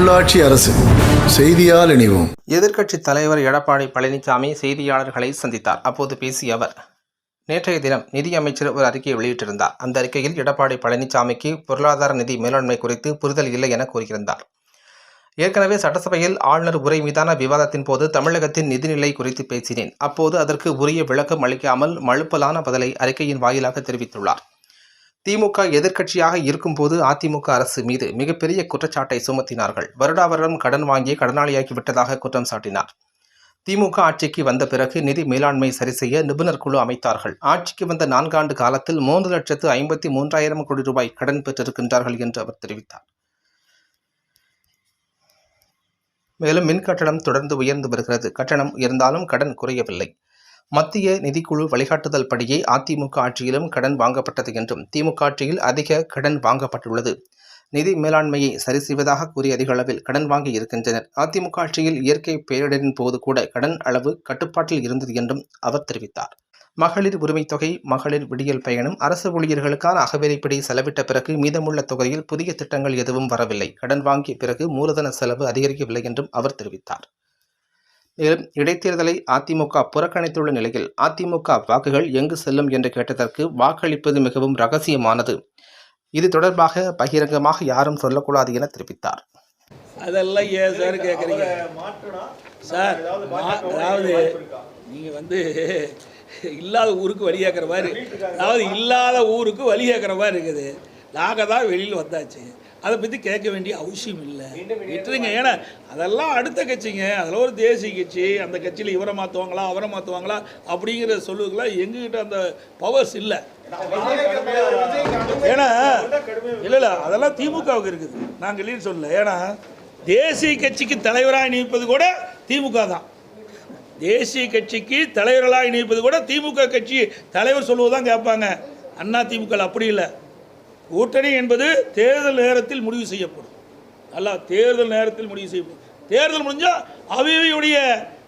உள்ளாட்சி அரசு செய்தியால் இணைவோம். எதிர்க்கட்சி தலைவர் எடப்பாடி பழனிசாமி செய்தியாளர்களை சந்தித்தார். அப்போது பேசிய அவர் நேற்றைய தினம் நிதியமைச்சர் ஒரு அறிக்கையை வெளியிட்டிருந்தார். அந்த அறிக்கையில் எடப்பாடி பழனிசாமிக்கு பொருளாதார நிதி மேலாண்மை குறித்து புரிதல் இல்லை என கூறியிருந்தார். ஏற்கனவே சட்டசபையில் ஆளுநர் உரை மீதான விவாதத்தின் போது தமிழகத்தின் நிதிநிலை குறித்து பேசினேன். அப்போது அதற்கு உரிய விளக்கம் அளிக்காமல் மழுப்பலான பதிலை அறிக்கையின் வாயிலாக தெரிவித்துள்ளார். திமுக எதிர்க்கட்சியாக இருக்கும்போது அதிமுக அரசு மீது மிகப்பெரிய குற்றச்சாட்டை சுமத்தினார்கள். வருடா வருடம் கடன் வாங்கி கடனாளியாக்கி விட்டதாக குற்றம் சாட்டினார். திமுக ஆட்சிக்கு வந்த பிறகு நிதி மேலாண்மை சரி செய்ய நிபுணர் குழு அமைத்தார்கள். ஆட்சிக்கு வந்த நான்காண்டு காலத்தில் மூன்று லட்சத்து ஐம்பத்தி மூன்றாயிரம் கோடி ரூபாய் கடன் பெற்றிருக்கின்றார்கள் என்று அவர் தெரிவித்தார். மேலும் மின் கட்டணம் தொடர்ந்து உயர்ந்து வருகிறது. கட்டணம் உயர்ந்தாலும் கடன் குறையவில்லை. மத்திய நிதிக்குழு வழிகாட்டுதல் படியே அதிமுக ஆட்சியிலும் கடன் வாங்கப்பட்டது என்றும் திமுக ஆட்சியில் அதிக கடன் வாங்கப்பட்டுள்ளது. நிதி மேலாண்மையை சரி செய்வதாக கூறிய அதிக அளவில் கடன் வாங்கி இருக்கின்றனர். அதிமுக ஆட்சியில் இயற்கை பேரிடரின் போது கூட கடன் அளவு கட்டுப்பாட்டில் இருந்தது என்றும் அவர் தெரிவித்தார். மகளிர் உரிமைத் தொகை மகளிர் விடியல் பயணம் அரசு ஊழியர்களுக்கான அகவிலைப்படி செலவிட்ட பிறகு மீதமுள்ள தொகையில் புதிய திட்டங்கள் எதுவும் வரவில்லை. கடன் வாங்கிய பிறகு மூலதன செலவு அதிகரிக்கவில்லை என்றும் அவர் தெரிவித்தார். மேலும் இடைத்தேர்தலை அதிமுக புறக்கணித்துள்ள நிலையில் அதிமுக வாக்குகள் எங்கு செல்லும் என்று கேட்டதற்கு வாக்களிப்பது மிகவும் ரகசியமானது. இது தொடர்பாக பகிரங்கமாக யாரும் சொல்லக்கூடாது என தெரிவித்தார். அதெல்லாம் ஏன் சார் கேட்குறீங்க சார் அதாவது நீங்கள் வந்து இல்லாத ஊருக்கு வழி கேட்குற மாதிரி அதாவது இல்லாத ஊருக்கு வழி கேட்குற மாதிரி இருக்குது. நாங்கள் தான் வெளியில் வந்தாச்சு. அதை பற்றி கேட்க வேண்டிய அவசியம் இல்லை. விட்டுருங்க. ஏன்னா அதெல்லாம் அடுத்த கட்சிங்க. அதில் ஒரு தேசிய கட்சி அந்த கட்சியில் இவரை மாற்றுவாங்களா அவரை மாற்றுவாங்களா அப்படிங்கிற சொல்லுவதுக்கெல்லாம் எங்ககிட்ட அந்த பவர்ஸ் இல்லை. ஏன்னா இல்லை இல்லை. அதெல்லாம் திமுகவுக்கு இருக்குது. நாங்கள் இல்லைன்னு சொல்லல. ஏன்னா தேசிய கட்சிக்கு தலைவராக நியமிப்பது கூட திமுக தான். தேசிய கட்சிக்கு தலைவர்களாக நியமிப்பது கூட திமுக கட்சி தலைவர் சொல்லுவதுதான் கேட்பாங்க. அண்ணா திமுக அப்படி இல்லை. கூட்டணி என்பது தேர்தல் நேரத்தில் முடிவு செய்யப்படும். நல்லா தேர்தல் நேரத்தில் முடிவு செய்யப்படும். தேர்தல் முடிஞ்சால் அவையுடைய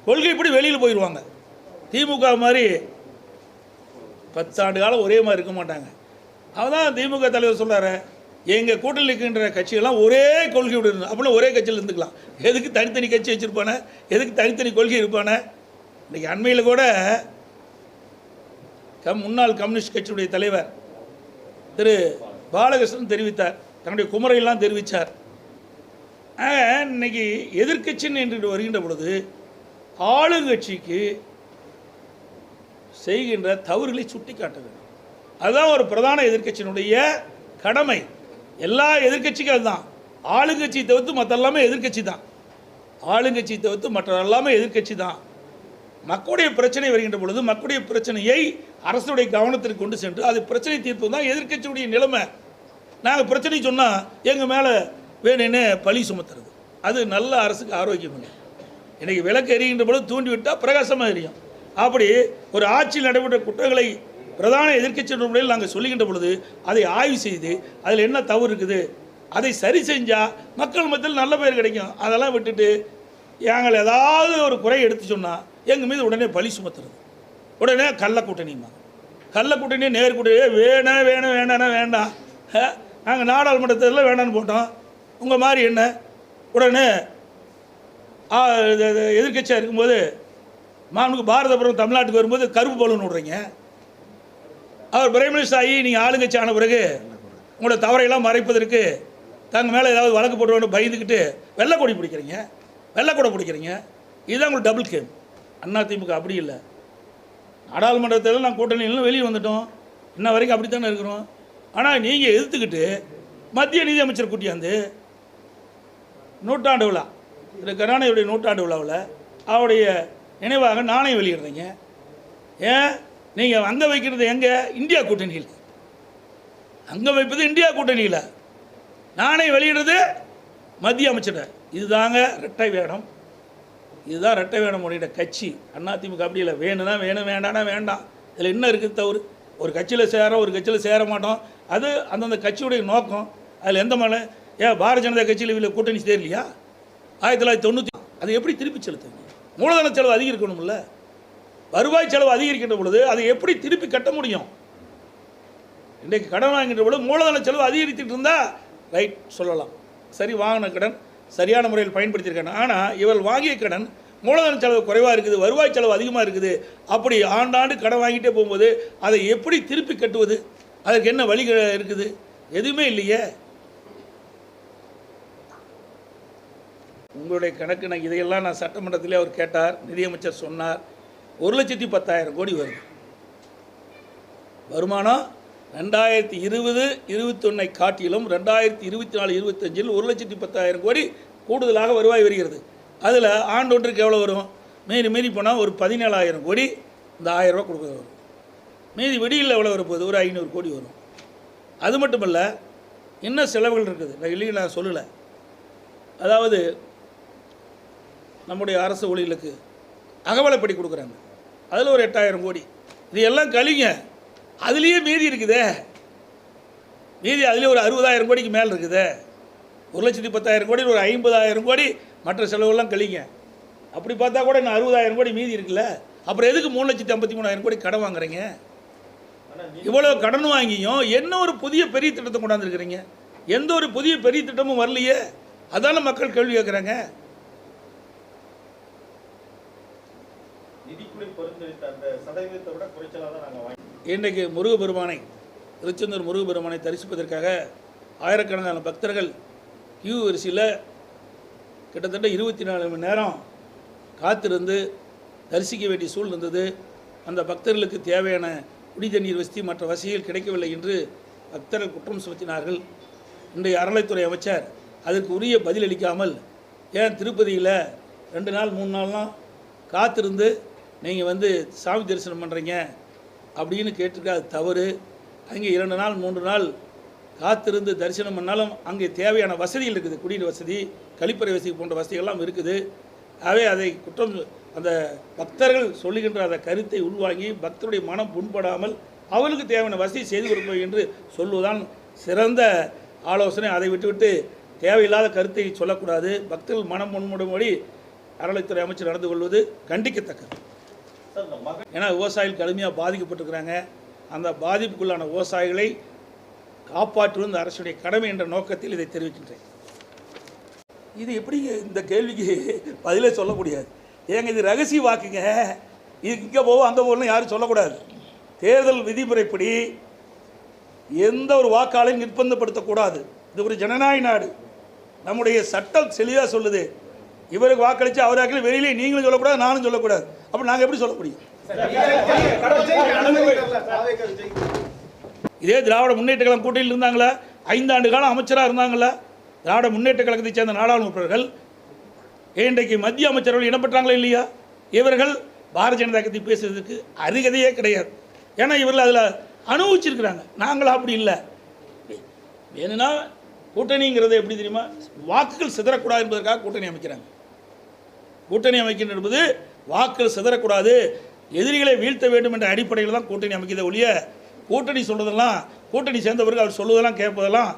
கொள்கைப்படி வெளியில் போயிடுவாங்க. திமுக மாதிரி பத்தாண்டு காலம் ஒரே மாதிரி இருக்க மாட்டாங்க. அவதான் திமுக தலைவர் சொல்கிறாரு எங்கள் கூட்டில் இருக்கின்ற கட்சிகள்லாம் ஒரே கொள்கை விடணும் அப்படின்னா ஒரே கட்சியில் இருந்துக்கலாம். எதுக்கு தனித்தனி கட்சி வச்சுருப்பானே? எதுக்கு தனித்தனி கொள்கை இருப்பானே? இன்றைக்கி அண்மையில் கூட கம் முன்னாள் கம்யூனிஸ்ட் கட்சியுடைய தலைவர் திரு பாலகிருஷ்ணன் தெரிவித்தார். தன்னுடைய குமரையெல்லாம் தெரிவித்தார் ஆக இன்னைக்கு எதிர்க்கட்சின்னு என்று வருகின்ற பொழுது ஆளுங்கட்சிக்கு செய்கின்ற தவறுகளை சுட்டி காட்ட வேண்டும். அதுதான் ஒரு பிரதான எதிர்க்கட்சியினுடைய கடமை. எல்லா எதிர்க்கட்சிக்கும் அதுதான். ஆளுங்கட்சி தவிர்த்து மற்ற எல்லாமே எதிர்க்கட்சி தான். ஆளுங்கட்சி தவிர்த்து மற்ற எல்லாமே எதிர்க்கட்சி தான். மக்களுடைய பிரச்சனை வருகின்ற பொழுது மக்களுடைய பிரச்சனையை அரசுடைய கவனத்திற்கு கொண்டு சென்று அது பிரச்சனை தீர்ப்பு தான் எதிர்க்கட்சியுடைய நிலைமை. நாங்கள் பிரச்சனை சொன்னால் எங்கள் மேலே வேணும்னு பழி சுமத்துறது. அது நல்ல அரசுக்கு ஆரோக்கியம் இல்லை. இன்றைக்கி விளக்கு எரிகின்ற பொழுது தூண்டி விட்டால் பிரகாசமாக எரியும். அப்படி ஒரு ஆட்சியில் நடைபெற்ற குற்றங்களை பிரதான எதிர்க்கட்சி முறையில் நாங்கள் சொல்லுகின்ற பொழுது அதை ஆய்வு செய்து அதில் என்ன தவறு இருக்குது அதை சரி செஞ்சால் மக்கள் மத்தியில் நல்ல பேர் கிடைக்கும். அதெல்லாம் விட்டுட்டு எங்களை ஏதாவது ஒரு குறை எடுத்து சொன்னால் எங்கள் மீது உடனே பழி சுமத்துறது. உடனே கள்ள கூட்டணிமா கள்ள கூட்டணி நேர் வேணும் வேணும் வேண்டாம். நாங்கள் நாடாளுமன்றத்தில் வேண்டான்னு போட்டோம். உங்கள் மாதிரி என்ன? உடனே எதிர்கட்சியாக இருக்கும்போது மாண்புக்கு பாரதபுரம் தமிழ்நாட்டுக்கு வரும்போது கருப்பு பலூன் விடுறீங்க. அவர் பிரைம் மினிஸ்டர் ஆகி நீங்கள் ஆளுங்கட்சி ஆன பிறகு உங்களோட தவறையெல்லாம் மறைப்பதற்கு தங்கள் மேலே ஏதாவது வழக்கு போடுவோன்னு பயந்துக்கிட்டு வெள்ளைக்கொடி பிடிக்கிறீங்க. வெள்ளைக்கூடை பிடிக்கிறீங்க. இதுதான் உங்களுக்கு டபுள் கேம் அண்ணா திமுக அப்படி இல்லை. நாடாளுமன்றத்தில் நான் கூட்டணியிலும் வெளியே வந்துட்டோம். இன்ன வரைக்கும் அப்படி தானே இருக்கிறோம். ஆனால் நீங்கள் எதிர்த்துக்கிட்டு மத்திய நிதியமைச்சர் கூட்டியாந்து நூற்றாண்டு விழா திரு கருணாநிதியுடைய நூற்றாண்டு விழாவில் அவருடைய நினைவாக நாணயம் வெளியிடுறீங்க. ஏன்? நீங்கள் அங்கே வைக்கிறது எங்கே? இந்தியா கூட்டணியில். அங்கே வைப்பது இந்தியா கூட்டணியில். நாணயம் வெளியிடுறது மத்திய அமைச்சர். இதுதாங்க ரெட்டை வேடம். இதுதான் ரெட்டை வேடம் உடைய கட்சி. அதிமுக அப்படி இல்லை. வேணும்னா வேணும் வேண்டாம்னா வேண்டாம். இதில் என்ன இருக்குது தவறு? ஒரு கட்சியில் சேரோம் ஒரு கட்சியில் சேர மாட்டோம். அது அந்தந்த கட்சியுடைய நோக்கம். அதில் எந்த மேலே? ஏன் பாரதிய ஜனதா கட்சியில் இவ்வளோ கூட்டணி சேரலையா? ஆயிரத்தி தொள்ளாயிரத்தி தொண்ணூற்றி அதை எப்படி திருப்பி செலுத்துங்க மூலதன செலவு அதிகரிக்கணும்ல. வருவாய் செலவு அதிகரிக்கின்ற பொழுது அதை எப்படி திருப்பி கட்ட முடியும்? இன்றைக்கு கடன் வாங்கின்ற பொழுது மூலதன செலவு அதிகரித்துட்டு இருந்தால் ரைட் சொல்லலாம். சரி வாங்கின கடன் சரியான முறையில் பயன்படுத்தியிருக்காங்க. ஆனால் இவள் வாங்கிய கடன் மூலதன செலவு குறைவாக இருக்குது வருவாய் செலவு அதிகமாக இருக்குது. அப்படி ஆண்டாண்டு கடன் வாங்கிட்டே போகும்போது அதை எப்படி திருப்பி கட்டுவது? அதற்கு என்ன வழி இருக்குது? எதுவுமே இல்லையே. உங்களுடைய கணக்கு நான் இதையெல்லாம் நான் சட்டமன்றத்திலே அவர் கேட்டார் நிதியமைச்சர் சொன்னார். ஒரு லட்சத்தி பத்தாயிரம் கோடி வருது. வருமானம் ரெண்டாயிரத்தி இருபது இருபத்தொன்னை காட்டிலும் ரெண்டாயிரத்தி இருபத்தி நாலு இருபத்தஞ்சில் ஒரு லட்சத்தி பத்தாயிரம் கோடி கூடுதலாக வருவாய் வருகிறது. அதில் ஆண்டொன்றுக்கு எவ்வளோ வரும்? மீறி மீறி போனால் ஒரு பதினேழாயிரம் கோடி இந்த ஆயிரம் ரூபா கொடுக்குறது வரும். மீதி வெடியில் எவ்வளோ வரப்போகுது ஒரு ஐநூறு கோடி வரும். அது மட்டும் இல்லை இன்னும் செலவுகள் இருக்குது? நான் இல்லைங்க நான் சொல்லலை. அதாவது நம்முடைய அரசு ஊழியர்களுக்கு அகவலைப்படி கொடுக்குறாங்க. அதில் ஒரு எட்டாயிரம் கோடி. இது எல்லாம் கழிங்க. அதுலேயே மீதி இருக்குதே. மீதி அதுலேயே ஒரு அறுபதாயிரம் கோடிக்கு மேலே இருக்குதே. ஒரு லட்சத்தி பத்தாயிரம் கோடி ஒரு ஐம்பதாயிரம் கோடி மற்ற செலவெல்லாம் கழிங்க. அப்படி பார்த்தா கூட இன்னும் அறுபதாயிரம் கோடி மீதி இருக்குல்ல? அப்புறம் எதுக்கு மூணு லட்சத்தி ஐம்பத்தி மூணாயிரம் கோடி கடன் வாங்குறீங்க? இவ்வளோ கடன் வாங்கியும் என்ன ஒரு புதிய பெரிய திட்டத்தை கொண்டாந்துருக்கிறீங்க? எந்த ஒரு புதிய பெரிய திட்டமும் வரலையே? அதான மக்கள் கேள்வி கேட்குறாங்க. நிதிக்குழு பரிந்துரைத்த அந்த சதவீதத்தை விட குறைச்சலாக தான் நாங்கள் வாங்கி இன்றைக்கு முருகப்பெருமானை திருச்செந்தூர் முருகப்பெருமானை தரிசிப்பதற்காக ஆயிரக்கணக்கான பக்தர்கள் கியூ வரிசையில் கிட்டத்தட்ட இருபத்தி நாலு மணி நேரம் காத்திருந்து தரிசிக்க வேண்டிய சூழ் இருந்தது. அந்த பக்தர்களுக்கு தேவையான குடி தண்ணீர் வசதி மற்ற வசதிகள் கிடைக்கவில்லை என்று பக்தர்கள் குற்றம் சுமத்தினார்கள். இன்றைய அறநிலைத்துறை அமைச்சர் அதற்கு உரிய பதில் அளிக்காமல் ஏன் திருப்பதியில் ரெண்டு நாள் மூணு நாள்லாம் காத்திருந்து நீங்கள் வந்து சாமி தரிசனம் பண்ணுறீங்க அப்படின்னு கேட்டிருக்க அது தவறு. அங்கே இரண்டு நாள் மூன்று நாள் காத்திருந்து தரிசனம் பண்ணாலும் அங்கே தேவையான வசதிகள் இருக்குது. குடிநீர் வசதி கழிப்பறை வசதி போன்ற வசதிகள்லாம் இருக்குது. ஆகவே அதை குற்றம் அந்த பக்தர்கள் சொல்லுகின்ற அந்த கருத்தை உள்வாங்கி பக்தருடைய மனம் புண்படாமல் அவளுக்கு தேவையான வசதி செய்து கொடுப்போம் என்று சொல்வதுதான் சிறந்த ஆலோசனை. அதை விட்டுவிட்டு தேவையில்லாத கருத்தை சொல்லக்கூடாது. பக்தர்கள் மனம் முன்முடும்படி அறநிலைத்துறை அமைச்சர் நடந்து கொள்வது கண்டிக்கத்தக்கது. ஏன்னா விவசாயிகள் கடுமையாக பாதிக்கப்பட்டிருக்கிறாங்க. அந்த பாதிப்புக்குள்ளான விவசாயிகளை காப்பாற்றுவது இந்த அரசுடைய கடமை என்ற நோக்கத்தில் இதை தெரிவிக்கின்றேன். இது எப்படி இந்த கேள்விக்கு பதிலே சொல்ல முடியாது. ஏங்க இது ரகசிய வாக்குங்க. இது இங்கே போவோம் அங்கே போகணும் யாரும் சொல்லக்கூடாது. தேர்தல் விதிமுறைப்படி எந்த ஒரு வாக்காளையும் நிர்பந்தப்படுத்தக்கூடாது. இது ஒரு ஜனநாயக நாடு. நம்முடைய சட்டம் தெளிவாக சொல்லுது. இவருக்கு வாக்களித்து அவர் வெளியிலே நீங்களும் சொல்லக்கூடாது நானும் சொல்லக்கூடாது. அப்போ நாங்கள் எப்படி சொல்ல முடியும்? இதே திராவிட முன்னேற்ற கழகம் கூட்டணியில் இருந்தாங்களா? ஐந்தாண்டு காலம் அமைச்சராக இருந்தாங்களா? திராவிட முன்னேற்ற கழகத்தைச் சேர்ந்த நாடாளுமன்றர்கள் இன்றைக்கு மத்திய அமைச்சர்கள் இடம்பெற்றாங்களா இல்லையா? இவர்கள் பாரதிய ஜனதா கட்சி பேசுறதுக்கு அருகதையே கிடையாது. ஏன்னா இவர்கள் அதில் அனுபவிச்சிருக்கிறாங்க. நாங்களும் அப்படி இல்லை. வேணும்னா கூட்டணிங்கிறது எப்படி தெரியுமா? வாக்குகள் சிதறக்கூடாது என்பதற்காக கூட்டணி அமைக்கிறாங்க. கூட்டணி அமைக்கிறது என்பது வாக்குகள் சிதறக்கூடாது. எதிரிகளை வீழ்த்த வேண்டும் என்ற அடிப்படையில் தான் கூட்டணி அமைக்கிறத ஒழிய கூட்டணி சொல்றதெல்லாம் கூட்டணி சேர்ந்தவர்கள் அவர் சொல்வதெல்லாம் கேட்பதெல்லாம்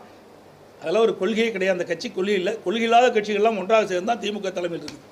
அதெல்லாம் ஒரு கொள்கையே கிடையாது. அந்த கட்சி கொள்கை இல்லை. கொள்கை இல்லாத கட்சிகள்லாம் ஒன்றாக சேர்ந்தால் திமுக தலைமையில் இருக்குது